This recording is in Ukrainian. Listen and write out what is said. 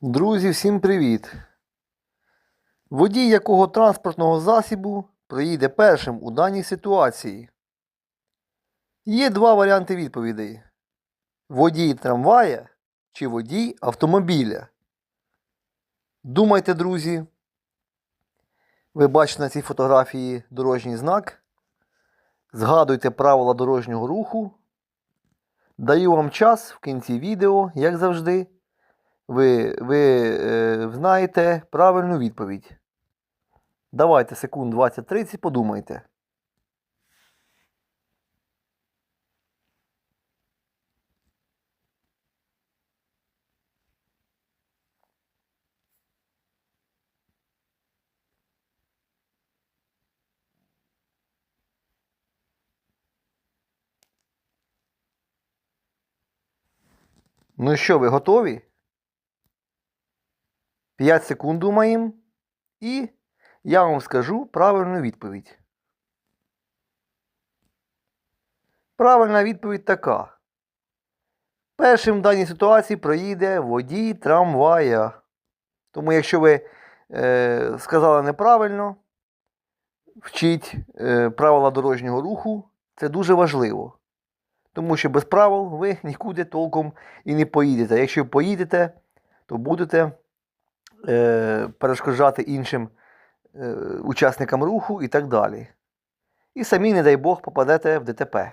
Друзі, всім привіт! Водій якого транспортного засібу проїде першим у даній ситуації? Є два варіанти відповідей: водій трамвая чи водій автомобіля. Думайте, друзі. Ви бачите на цій фотографії дорожній знак. Згадуйте правила дорожнього руху. Даю вам час в кінці відео, як завжди ви, ви е, знаєте правильну відповідь. Давайте секунд 20-30 подумайте. Ну що, ви готові? 5 секунд думаємо. І я вам скажу правильну відповідь. Правильна відповідь така. Першим в даній ситуації проїде водій трамвая. Тому, якщо ви е, сказали неправильно, вчіть е, правила дорожнього руху. Це дуже важливо. Тому що без правил ви нікуди толком і не поїдете. Якщо поїдете, то будете перешкоджати іншим е, учасникам руху і так далі. І самі, не дай Бог, попадете в ДТП.